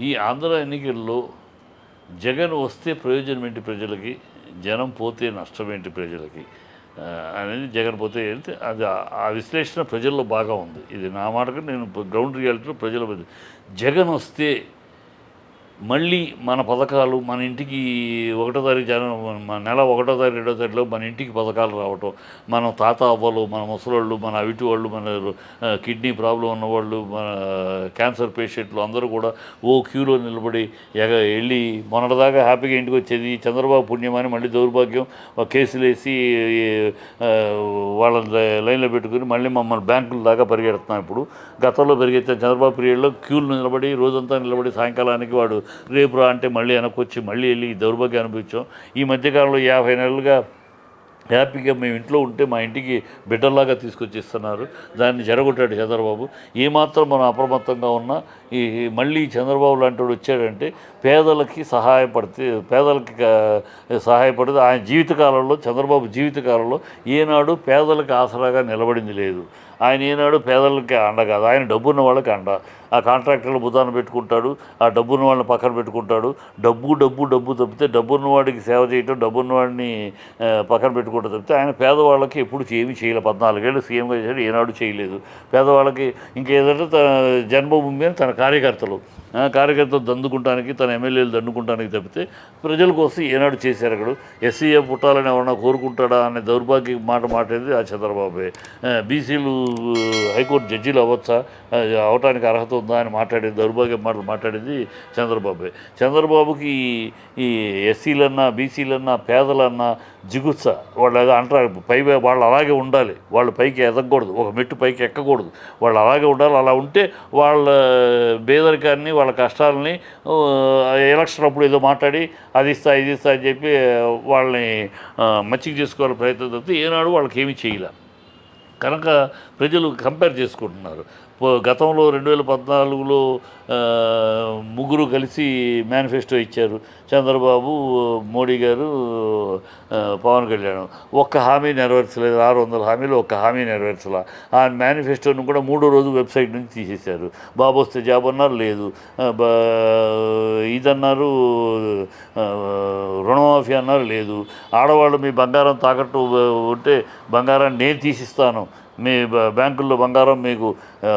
ఈ ఆంధ్ర ఎన్నికల్లో జగన్ వస్తే ప్రయోజనం ఏంటి ప్రజలకి? జనం పోతే నష్టం ఏంటి ప్రజలకి? అనేది జగన్ పోతే ఏంటి? అది ఆ- విశ్లేషణ ప్రజల్లో బాగా ఉంది. ఇది నా మాటకు నేను గ్రౌండ్ రియాలిటీలో ప్రజల జగన్ వస్తే మళ్ళీ మన పథకాలు మన ఇంటికి ఒకటో తారీఖు జనం మన నెల ఒకటో తారీఖు రెండో తారీఖులో మన ఇంటికి పథకాలు రావటం మన తాత అవ్వలు మన ముసలోళ్ళు మన అవిటి వాళ్ళు మన కిడ్నీ ప్రాబ్లం ఉన్నవాళ్ళు మన క్యాన్సర్ పేషెంట్లు అందరూ కూడా ఓ క్యూలో నిలబడి ఎగ వెళ్ళి మొన్నటిదాకా హ్యాపీగా ఇంటికి వచ్చేది చంద్రబాబు పుణ్యమని మళ్ళీ దౌర్భాగ్యం ఒక కేసులు వేసి వాళ్ళని లైన్లో పెట్టుకుని మళ్ళీ మమ్మల్ని బ్యాంకుల దాకా పరిగెడుతున్నాం ఇప్పుడు. గతంలో పరిగెత్తే చంద్రబాబు పీరియడ్లో క్యూలు నిలబడి రోజంతా నిలబడి సాయంకాలానికి వాడు రేపు రా అంటే మళ్ళీ వెనక్కి వచ్చి మళ్ళీ వెళ్ళి ఈ దౌర్భాగ్యం అనిపించాం ఈ మధ్యకాలంలో యాభై నెలలుగా హ్యాపీగా మేము ఇంట్లో ఉంటే మా ఇంటికి బిడ్డల్లాగా తీసుకొచ్చి ఇస్తున్నారు దాన్ని జరగొట్టాడు చంద్రబాబు. ఏమాత్రం మనం అప్రమత్తంగా ఉన్నా ఈ మళ్ళీ చంద్రబాబు లాంటి వాడు వచ్చాడంటే పేదలకి సహాయపడితే పేదలకి సహాయపడితే ఆయన జీవితకాలంలో చంద్రబాబు జీవితకాలంలో ఏనాడు పేదలకు ఆసరాగా నిలబడింది లేదు. ఆయన ఏనాడు పేదలకి అండ కాదు. ఆయన డబ్బున్న వాళ్ళకి అండ. ఆ కాంట్రాక్టర్లు బుధాన పెట్టుకుంటాడు ఆ డబ్బున్న వాళ్ళని పక్కన పెట్టుకుంటాడు. డబ్బు డబ్బు డబ్బు తప్పితే డబ్బున్న వాడికి సేవ చేయటం డబ్బున్న వాడిని పక్కన పెట్టుకుంటూ తప్పితే ఆయన పేదవాళ్ళకి ఎప్పుడు ఏమీ చేయలేదు పద్నాలుగేళ్ళు సీఎంగా చేశాడు ఏనాడు చేయలేదు. పేదవాళ్ళకి ఇంకేదంటే తన జన్మభూమి అని తన కార్యకర్తలు. కార్యకర్తలు దందుకుంటానికి తన ఎమ్మెల్యేలు దండుకుంటానికి తప్పితే ప్రజల కోసం ఏనాడు చేశారు అక్కడ. ఎస్సీఏ పుట్టాలని ఎవరన్నా కోరుకుంటాడా అనే దౌర్భాగ్య మాట మాట్లాడేది ఆ చంద్రబాబే. బీసీలు హైకోర్టు జడ్జీలు అవ్వచ్చా? అవటానికి అర్హత ఉందా అని మాట్లాడేది దౌర్భాగ్య మాటలు మాట్లాడేది చంద్రబాబే. చంద్రబాబుకి ఈ- ఈ ఎస్సీలన్నా బీసీలన్నా పేదలన్నా జిగుత్స. వాళ్ళు ఏదో అంటారు పై వాళ్ళు అలాగే ఉండాలి. వాళ్ళు పైకి ఎదగకూడదు. ఒక మెట్టు పైకి ఎక్కకూడదు. వాళ్ళు అలాగే ఉండాలి. అలా ఉంటే వాళ్ళ పేదరికాన్ని వాళ్ళ వాళ్ళ కష్టాలని ఎలక్షన్ అప్పుడు ఏదో మాట్లాడి అది ఇస్తా ఇది ఇస్తా అని చెప్పి వాళ్ళని మచ్చిక చేసుకోవాలి ప్రయత్నం తప్పితే ఏనాడు వాళ్ళకి ఏమీ చేయలే. కనుక ప్రజలు కంపేర్ చేసుకుంటున్నారు. గతంలో రెండు వేల పద్నాలుగులో ముగ్గురు కలిసి మేనిఫెస్టో ఇచ్చారు. చంద్రబాబు మోడీ గారు పవన్ కళ్యాణ్. ఒక్క హామీ నెరవేర్చలేదు. ఆరు వందల హామీలు ఒక్క హామీ నెరవేర్చలే. ఆ మేనిఫెస్టోను కూడా మూడో రోజు వెబ్సైట్ నుంచి తీసేశారు. బాబు వస్తే జాబ్ అన్నారు లేదు. బా- ఇదన్నారు రుణమాఫీ అన్నారు లేదు. ఆడవాళ్ళు మీ బంగారం తాకట్టు ఉంటే బంగారాన్ని నేను తీసిస్తాను. మీ బ- బ్యాంకుల్లో బంగారం మీకు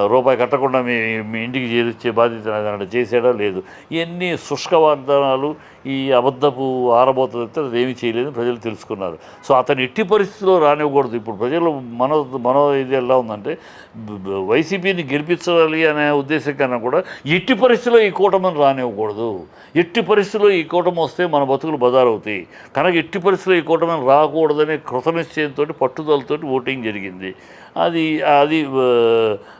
రూపాయి కట్టకుండా మీ మీ ఇంటికి చేర్చే బాధ్యత చేసేడా చేసాడా లేదు. ఇవన్నీ శుష్క వాగ్దానాలు ఈ అబద్ధపు ఆరబోతుంది అది ఏమీ చేయలేదు ప్రజలు తెలుసుకున్నారు. సో అతను ఎట్టి పరిస్థితిలో రానివ్వకూడదు. ఇప్పుడు ప్రజలు మన మన ఇది ఎలా ఉందంటే వైసీపీని గెలిపించాలి అనే ఉద్దేశం కన్నా కూడా ఎట్టి పరిస్థితిలో ఈ కూటమిని రానివ్వకూడదు. ఎట్టి పరిస్థితిలో ఈ కూటమి వస్తే మన బతుకులు బజారవుతాయి కనుక ఎట్టి పరిస్థితిలో ఈ కూటమిని రాకూడదనే కృతనిశ్చయంతో పట్టుదలతోటి ఓటింగ్ జరిగింది. అది అది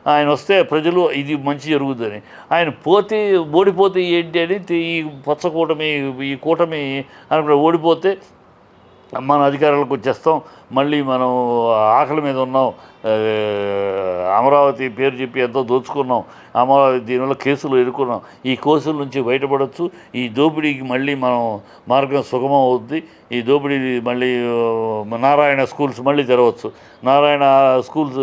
ఆయన వస్తే ప్రజలు ఇది మంచి జరుగుతుందని ఆయన పోతే ఓడిపోతే ఏంటి అని ఈ పచ్చ కూటమి ఈ కూటమి అనుకున్న ఓడిపోతే మన అధికారులకు వచ్చేస్తాం మళ్ళీ మనం ఆకలి మీద ఉన్నాం అమరావతి పేరు చెప్పి ఎంతో దోచుకున్నాం. అమరావతి దీనివల్ల కేసులు ఎదుర్కొన్నాం. ఈ కేసుల నుంచి బయటపడవచ్చు ఈ దోపిడీకి మళ్ళీ మనం మార్గం సుగమం అవుద్ది. ఈ దోపిడీ మళ్ళీ నారాయణ స్కూల్స్ మళ్ళీ తెరవచ్చు. నారాయణ స్కూల్స్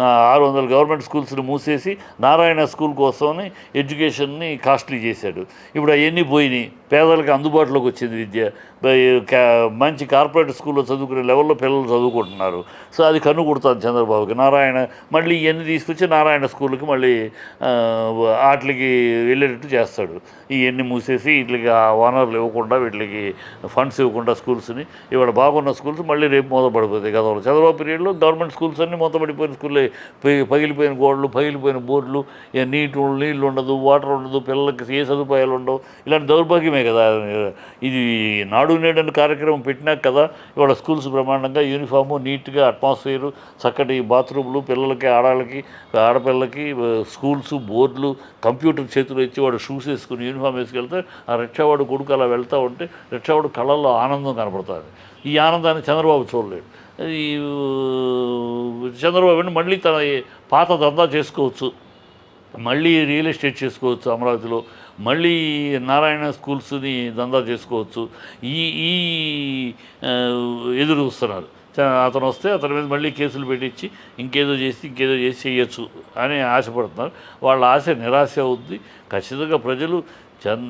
ఆరు వందల గవర్నమెంట్ స్కూల్స్ని మూసేసి నారాయణ స్కూల్ కోసమని ఎడ్యుకేషన్ని కాస్ట్లీ చేశాడు. ఇప్పుడు అవన్నీ పోయినాయి. పేదలకు అందుబాటులోకి వచ్చింది విద్య. మంచి కార్పొరేట్ స్కూల్లో చదువుకునే లెవెల్లో పిల్లలు చదువుకుంటున్నారు. సో అది కన్ను కుడుతుంది చంద్రబాబుకి నారాయణ మళ్ళీ ఇవన్నీ తీసుకొచ్చి నారాయణ స్కూల్కి మళ్ళీ వాటికి వెళ్ళేటట్టు చేస్తాడు. ఇవన్నీ మూసేసి వీటికి ఆ ఓనర్లు ఇవ్వకుండా వీటికి ఫండ్స్ ఇవ్వకుండా స్కూల్స్ని ఇవాళ బాగున్న స్కూల్స్ మళ్ళీ రేపు మూతపడిపోతాయి గతంలో చంద్రబాబు పీరియడ్లో గవర్నమెంట్ స్కూల్స్ అన్నీ మూతపడిపోయిన స్కూల్లో పగిలిపోయిన గోడలు పగిలిపోయిన బోర్డులు నీటి నీళ్ళు ఉండదు వాటర్ ఉండదు పిల్లలకి ఏ సదుపాయాలు ఉండవు. ఇలాంటి దౌర్భాగ్యమే కదా. ఇది నాడు నేడని కార్యక్రమం పెట్టినాక కదా ఇవాళ స్కూల్స్ బ్రహ్మాండంగా యూనిఫాము నీట్గా అట్మాస్ఫియర్ చక్కటి బాత్రూమ్లు పిల్లలకి ఆడవాళ్ళకి ఆడపిల్లలకి స్కూల్స్ బోర్డులు కంప్యూటర్ చేతిలో ఇచ్చి వాడు షూస్ వేసుకుని యూనిఫామ్ వేసుకెళ్తే ఆ రిక్షావాడు కొడుకు అలా వెళ్తూ ఉంటే రిక్షావాడు కళ్ళల్లో ఆనందం కనపడుతుంది. ఈ ఆనందాన్ని చంద్రబాబు చూడలేడు. ఈ చంద్రబాబు మళ్ళీ తన పాత దందా చేసుకోవచ్చు. మళ్ళీ రియల్ ఎస్టేట్ చేసుకోవచ్చు అమరావతిలో. మళ్ళీ నారాయణ స్కూల్స్ని దందా చేసుకోవచ్చు. ఈ ఈ ఎదురు చూస్తున్నారు. అతను వస్తే అతని మీద మళ్ళీ కేసులు పెట్టించి ఇంకేదో చేసి ఇంకేదో చేసి చేయొచ్చు అని ఆశపడుతున్నారు. వాళ్ళ ఆశ నిరాశ అవుద్ది. ఖచ్చితంగా ప్రజలు జన్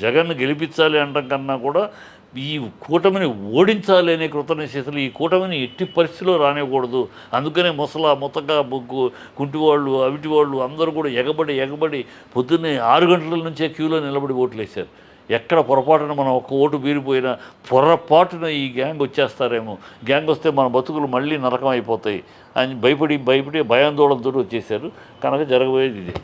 జగన్ గెలిపించాలి అనడం కన్నా కూడా ఈ కూటమిని ఓడించాలి అనే కృతనిశ్చయితలు ఈ కూటమిని ఎట్టి పరిస్థితిలో రానివ్వకూడదు. అందుకనే ముసల ముతక బొగ్గు కుంటివాళ్ళు అవిటి వాళ్ళు అందరూ కూడా ఎగబడి ఎగబడి పొద్దున్నే ఆరు గంటల నుంచే క్యూలో నిలబడి ఓట్లు వేశారు ఎక్కడ పొరపాటున మనం ఒక్క ఓటు బీరిపోయినా పొరపాటున ఈ గ్యాంగ్ వచ్చేస్తారేమో. గ్యాంగ్ వస్తే మన బతుకులు మళ్ళీ నరకం అయిపోతాయి అని భయపడి భయపడి భయాందోళనతో వచ్చేసారు కనుక జరగబోయేది ఇదే.